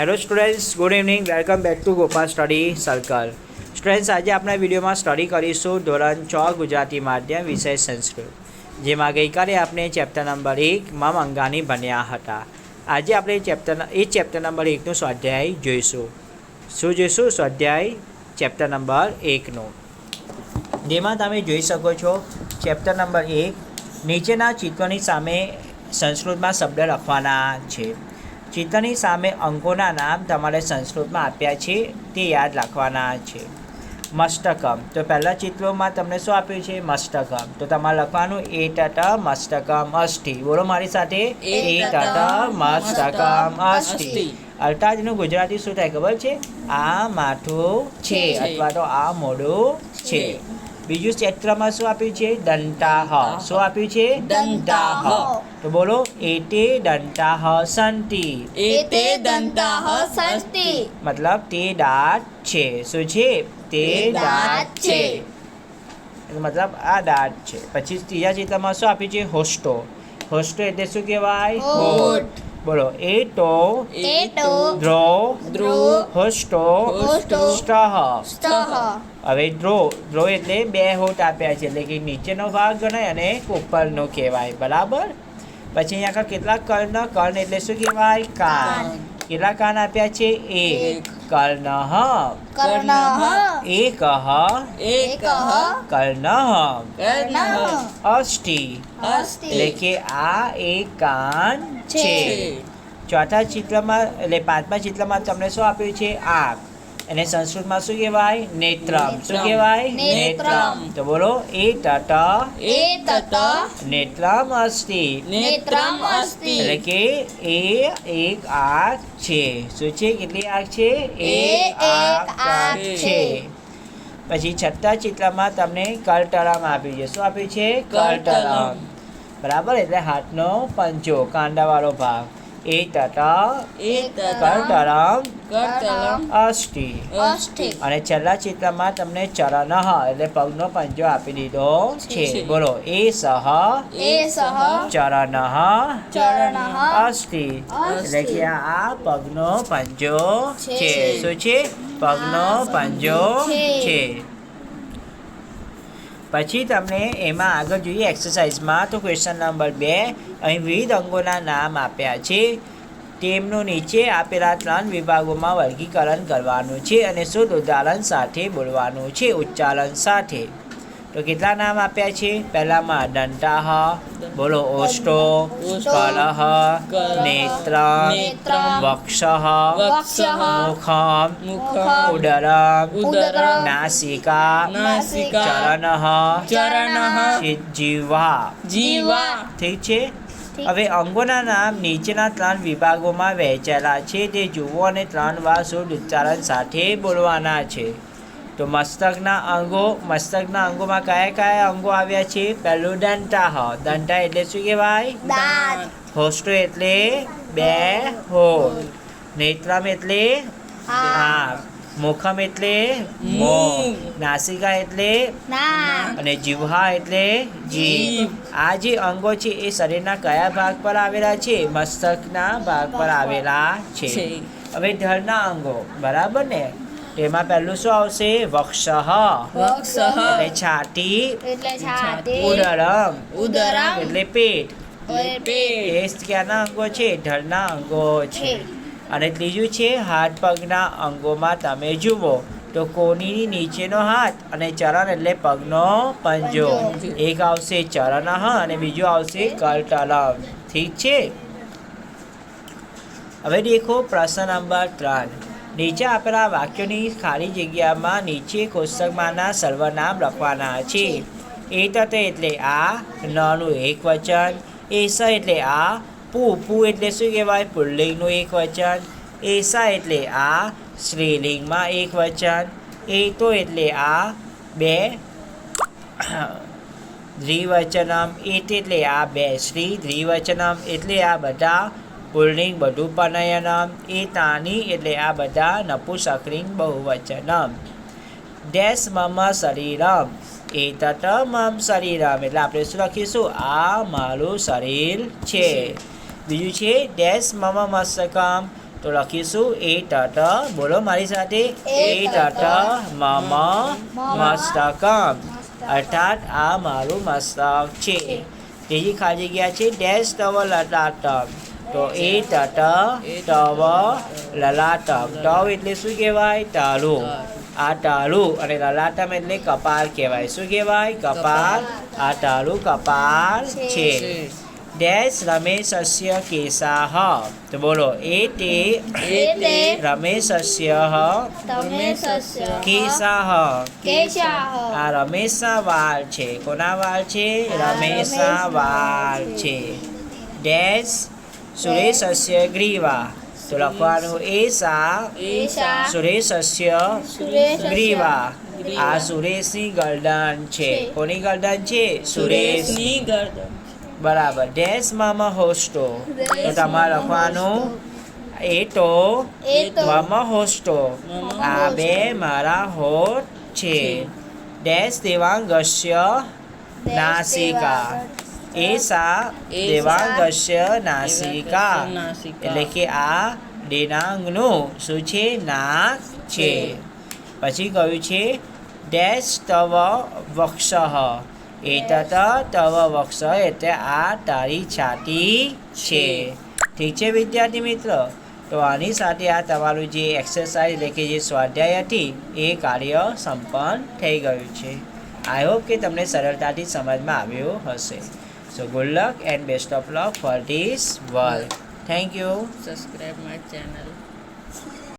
Hello students good evening welcome back to Gopal study circle students આજે આપણે વિડીયોમાં study કરીશું ધોરણ છ, ગુજરાતી માધ્યમ, વિષય, સંસ્કૃત. જેમાં ગઈકાલે આપણે ચેપ્ટર નંબર એક માં મંગાની ભણ્યા હતા. આજે આપણે ચેપ્ટર એ ચેપ્ટર નંબર એકનું સ્વાધ્યાય જોઈશું. શું જોઈશું? સ્વાધ્યાય ચેપ્ટર નંબર એકનું. જેમાં તમે જોઈ શકો છો ચેપ્ટર નંબર એક નીચેના ચિત્રોની સામે સંસ્કૃતમાં શબ્દ લખવાના છે. ચિત્રની સામે અંકોના નામ તમારે સંસ્કૃતમાં આપ્યા છે તે યાદ રાખવાના છે. મસ્તકમ. તો પહેલાં ચિત્રોમાં તમને શું આપ્યું છે? મસ્તકમ. તો તમારે લખવાનું એ ટટ મસ્તકમ અષ્ટિ. બોલો મારી સાથે. એ ટટ મસ્તકમ અષ્ટિ. અર્થાતનું ગુજરાતી શું થાય ખબર છે? આ માથું છે અથવા તો આ મોઢું છે. બીજું ચેત્રમાં શું આપ્યું છે? દંતાહ. શું આપ્યું છે? દંતાહ. તો બોલો એતે દંતાહ સંતિ. એતે દંતાહ સંતિ. મતલબ તે દાંત છે. શું છે? તે તે દાંત છે. મતલબ આ દાંત છે. પછી ત્રીજા ચિત્રમાં શું આપ્યું છે? હોસ્ટો. હોસ્ટો એટલે શું કહેવાય? હોઠ. બોલો એ તો એટો દ્રો દ્રો હોસ્ટો હોસ્ટો સ્ટહ સ્તઃ હવે ડ્રો ડ્રો એટલે બે હોટ આપ્યા છે એટલે કે નીચેનો ભાગ ગણાય અને ઉપરનો કહેવાય બરાબર? પછી અહીંયા આગળ કેટલા કર્ણ? કર્ણ એટલે શું કહેવાય? કાન. કેટલા કાન આપ્યા છે? એક. કર્ણઃ કર્ણઃ એકઃ એકઃ કર્ણઃ કર્ણઃ અષ્ટિ. એટલે કે આ એક કાન છે. છે. ચોથા ચિત્રમાં એટલે પાંચમા ચિત્રમાં તમને શું આપ્યું છે? આંખ. એને સંસ્કૃતમાં શું કહેવાય? નેત્રમ. શું કહેવાય? નેત્રમ. તો બોલો એ તટ એતત નેત્રમ અસ્તિ. નેત્રમ અસ્તિ. એટલે કે એ એક આંખ છે. શું છે? કેટલી આંખ છે? એ એક આંખ છે. પછી છઠ્ઠા ચિત્રમાં તમને કલટરમ આપ્યું છે. શું આપ્યું છે? કલટરમ બરાબર? એટલે હાથનો પંચો કાંડાવાળો ભાગ. અને છેલ્લા ચિત્રમાં તમને ચરણ એટલે પગનો પંજો આપી દીધો છે. બોલો એ સહ ચરણ અષ્ટિ. એટલે કે આ પગનો પંજો છે. શું છે? પગનો પંજો છે. પછી તમને એમાં આગળ જોઈએ એક્સરસાઇઝમાં તો ક્વેશ્ચન નંબર બે, અહીં વિવિધ અંગોના નામ આપ્યા છે. તેમનું નીચે આપેલા ત્રણ વિભાગોમાં વર્ગીકરણ કરવાનું છે અને શુદ્ધ ઉદાહરણ સાથે બોલવાનું છે. ઉચ્ચારણ સાથે. તો કેટલા નામ આપ્યા છે? પહેલામાં દંતાહ બોલો ઓષ્ટો કલહ નેત્ર વક્ષ ઉદરમ ઉદરમ, નાસિકા ચરણ ચરણ ચરણઃ, જીવા જીવા ઠીક છે? હવે અંગોના નામ નીચેના ત્રણ વિભાગોમાં વહેંચાયેલા છે. તે જુઓ અને ત્રણ વાર શુદ્ધ ઉચ્ચારણ સાથે બોલવાના છે. તો મસ્તકના અંગો મસ્તકના અંગોમાં કયા કયા અંગો આવ્યા છે? પહેલું દંતાહ દંતા એટલે શું કહેવાય? દાંત. હોસ્ટો એટલે બે હોઠ નેત્રમ એટલે આંખ. મુખમ એટલે મોં. નાસિકા એટલે અને જીવહા એટલે જીભ. આ જે અંગો છે એ શરીરના કયા ભાગ પર આવેલા છે? મસ્તકના ભાગ પર આવેલા છે. હવે ધરના અંગો. બરાબર ને? તેમાં પહેલું શું આવશે? વક્ષઃ. વક્ષઃ. એટલે છાતી એટલે છાતી ઉદરમ. ઉદરમ. એટલે પેટ. પેટ. એ ક્યાંના અંગો છે? ઢળના અંગો છે. અને ત્રીજું છે હાથ પગના અંગોમાં તમે જુઓ તો કોની નીચેનો હાથ અને ચરણ એટલે પગનો પંજો. પંજો. એક આવશે ચરણ અને બીજું આવશે કરતલમ. ઠીક છે? હવે દેખો પ્રશ્ન નંબર ત્રણ. નીચે આપેલા વાક્યોની ખાલી જગ્યામાં નીચે કોષ્ટકમાંના સર્વનામ લખવાના છે. એ તત એટલે આ, નનું એક વચન. એસા એટલે આ પુ પુ એટલે શું કહેવાય? પુલ્લિંગનું એક વચન. એસા એટલે આ, સ્ત્રીલિંગમાં એક વચન. એ તો એટલે આ, બે દ્વિવચનમ. એત એટલે આ બે શ્રી દ્વિવચનમ એટલે આ બધા પુલ્લિંગ બધું પનયનમ એ તાની એટલે આ બધા નપુસકલિંગ બહુવચનમ. ડેશ મમ શરીરમ એ તત મમ શરીરમ એટલે આપણે શું લખીશું? આ મારું શરીર છે. બીજું છે ડેશ મમ મસ્તકમ તો લખીશું એ તટ બોલો મારી સાથે. એ તટ મમ મસ્તકમ. અર્થાત આ મારું મસ્તક છે. ત્રીજી ખાલી જગ્યા છે ડેશ તવ લલાટક તો એ તટ તવ લલાટક તવ એટલે શું કહેવાય? તાળું આ ટાળું અને લલાટમ એટલે કપાળ કહેવાય. શું કહેવાય? કપાળ. આ ટાળું કપાળ છે. ડેશ રમેશસ્ય કેસાહ તો બોલો એ તે રમેશ રમેશસ્ય કેસાહ આ રમેશા વાળ છે. કોના વાળ છે? રમેશા વાળ છે. ડેશ સુરેશસ્ય ગ્રીવા તો લખવાનું એસા સુરેશસ્ય ગ્રીવા આ સુરેશની ગરદન છે કોની ગરદન છે સુરેશ સુરેશની ગરદન બરાબર ડેશ મામા હોસ્ટો તો તમારે લખવાનું એ તો એ તો મામા હોસ્ટો આ બે મારા હોઠ છે ડેશ દેવાંગસ્ય નાસિકા એસા દેવાંગસ્ય નાસિકા. નાસિકા. એટલે કે આ દેનાંગનું શું છે. નાક છે. પછી કહ્યું છે ડેશ તવ વક્ષ. એ તત તવ વક્ષ એટલે આ તારી છાતી છે. ઠીક છે વિદ્યાર્થી મિત્ર? તો આની સાથે આ તમારું જે એક્સરસાઇઝ એટલે કે જે સ્વાધ્યાય હતી એ કાર્ય સંપન્ન થઈ ગયું છે. આઈ હોપ કે તમને સરળતાથી સમજમાં આવ્યું હશે. So good luck and best of luck for this work. Thank you. Subscribe my channel.